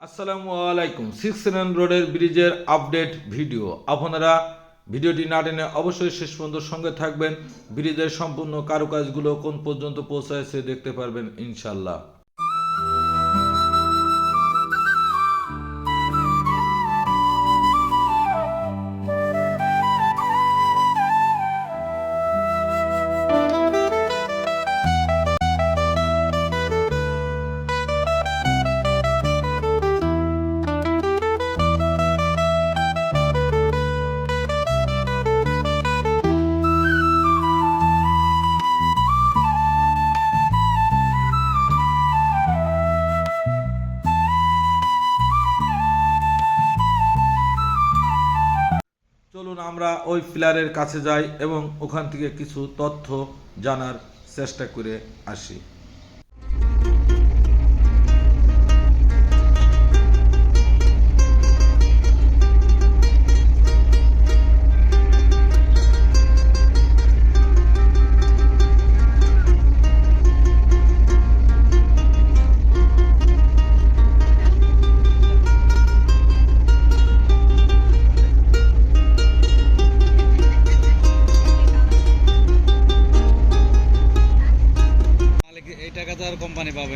আসসালামু আলাইকুম। Six seven রোডের ব্রিজের আপডেট ভিডিও। আপনারা ভিডিওটি না টেনে অবশ্যই শেষ পর্যন্ত সঙ্গে থাকবেন। ব্রিজের সম্পূর্ণ কারুকাজগুলো কোন পর্যন্ত পৌঁছায় সে দেখতে পারবেন ইনশাল্লাহ আমরা ওই পিলারের কাছে যাই এবং ওখান থেকে কিছু তথ্য জানার চেষ্টা করে আসি।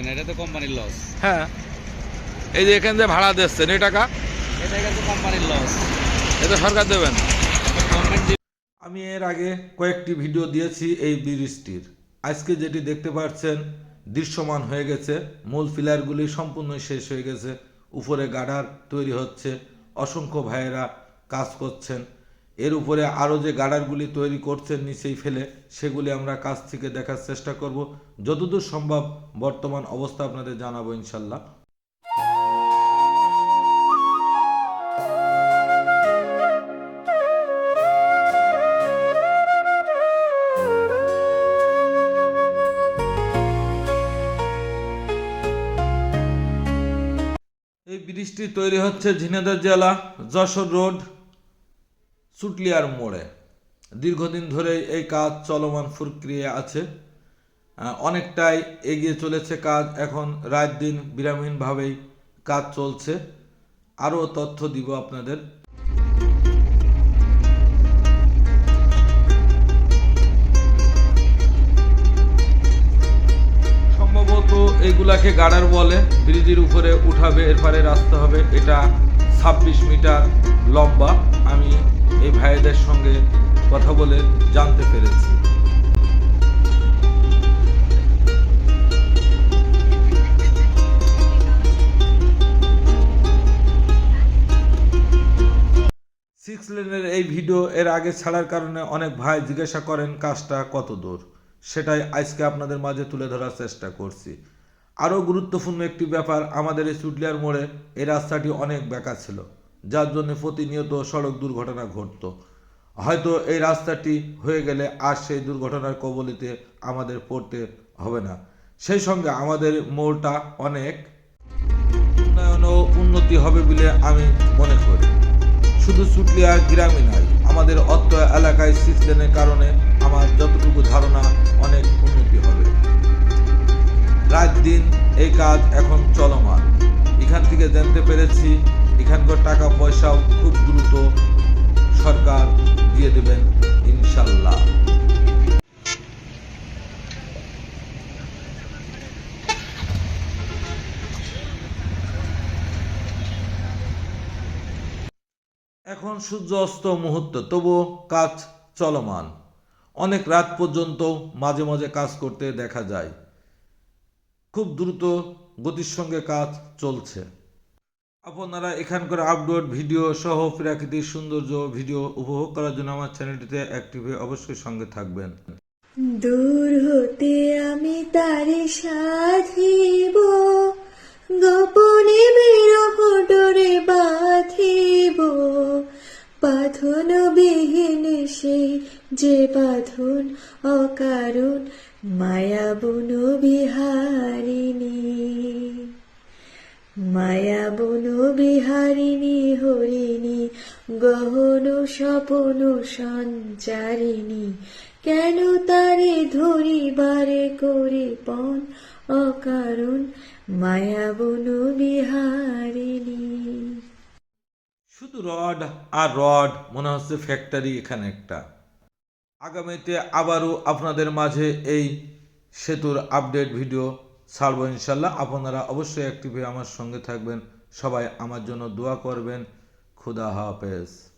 না এটা তো কোম্পানির লস হ্যাঁ। এই যে এখান থেকে ভাড়া দিচ্ছেন এই টাকা? এই টাকা তো কোম্পানির লস এটা সরকার দেবেন? আমি এর আগে কয়েকটি ভিডিও দিয়েছি এই ব্রিজটির। আজকে যেটি দেখতে পাচ্ছেন দৃশ্যমান হয়ে গেছে। মূল পিলারগুলি সম্পূর্ণ শেষ হয়ে গেছে। উপরে গাডার তৈরি হচ্ছে। অসংখ্য ভাইয়েরা কাজ করছেন। এর উপরে আরও যে গাডারগুলি তৈরি করছেন নিচেই ফেলে, সেগুলি আমরা কাছ থেকে দেখার চেষ্টা করব। যতদূর সম্ভব বর্তমান অবস্থা আপনাদের জানাব ইনশাল্লাহ। এই ব্রিজটি তৈরি হচ্ছে ঝিনাইদহ জেলা যশোর রোড। সুটলিয়ার মোড়ে। দীর্ঘদিন ধরে এই কাজ চলমান প্রক্রিয়া আছে। অনেকটাই এগিয়ে চলেছে কাজ। এখন রাত দিন বিরামহীনভাবেই কাজ চলছে। আরও তথ্য দিব আপনাদের। সম্ভবত এইগুলাকে গাড়ার বলে ব্রিজের উপরে উঠাবে, এরপরে রাস্তা হবে। এটা ছাব্বিশ মিটার লম্বা। আমি এই ভাইদের সঙ্গে কথা বলে জানতে পেরেছি। সিক্স লেনের এই ভিডিও এর আগে ছাড়ার কারণে অনেক ভাই জিজ্ঞাসা করেন, কাজটা কত দূর? সেটাই আজকে আপনাদের মাঝে তুলে ধরার চেষ্টা করছি। আরও গুরুত্বপূর্ণ একটি ব্যাপার, আমাদের এই চুটলিয়ার মোড়ে এই রাস্তাটি অনেক বেঁকা ছিল। যার জন্য প্রতিনিয়ত সড়ক দুর্ঘটনা ঘটতো। হয়তো এই রাস্তাটি হয়ে গেলে আর সেই দুর্ঘটনার কবলিতে আমাদের পড়তে হবে না। সেই সঙ্গে আমাদের মোড়টা অনেক উন্নয়ন ও উন্নতি হবে বলে আমি মনে করি। শুধু চুটলিয়া গ্রামই নয়, আমাদের অত্র এলাকায় সিক্স লেনের কারণে আমার যতটুকু ধারণা, অনেক উন্নতি হবে। রাত দিন এই কাজ এখন চলমান। এখান থেকে জানতে পেরেছি এখানকার টাকা পয়সাও খুব দ্রুত সরকার দিয়ে দেবেন, ইনশাল্লাহ। এখন সূর্য অস্ত মুহূর্ত, তবুও কাজ চলমান। অনেক রাত পর্যন্ত মাঝে মাঝে কাজ করতে দেখা যায়। খুব দ্রুত গতির সঙ্গে কাজ চলছে। আপনারা এখানকার আপলোড ভিডিও সহ প্রাকৃতিক সৌন্দর্য ভিডিও উপভোগ করার জন্য আমার চ্যানেলটিতে অ্যাক্টিভে অবশ্যই সঙ্গে থাকবেন। দূর হতে আমি তারে সাধিব গোপনে বিরহ ডোরে বাঁধিব বাঁধন বিহীন সেই যে বাঁধন অকারণ, মায়াবন বিহারিণী। মায়া বন বিহারিণী, হরিণী, গহন স্বপন সঞ্চারিণী, কেন তারে ধরিবারে করে পণ অকারণ? মায়া বনু বিহারিণী। শুধু রড আর রড, মনে হচ্ছে ফ্যাক্টরি এখানে একটা। আগামীতে আবারও আপনাদের মাঝে এই সেতুর আপডেট ভিডিও ছাড়বো ইনশাল্লাহ। আপনারা অবশ্যই অ্যাক্টিভ আমার সঙ্গে থাকবেন। সবাই আমার জন্য দোয়া করবেন। খুদা হাফেজ।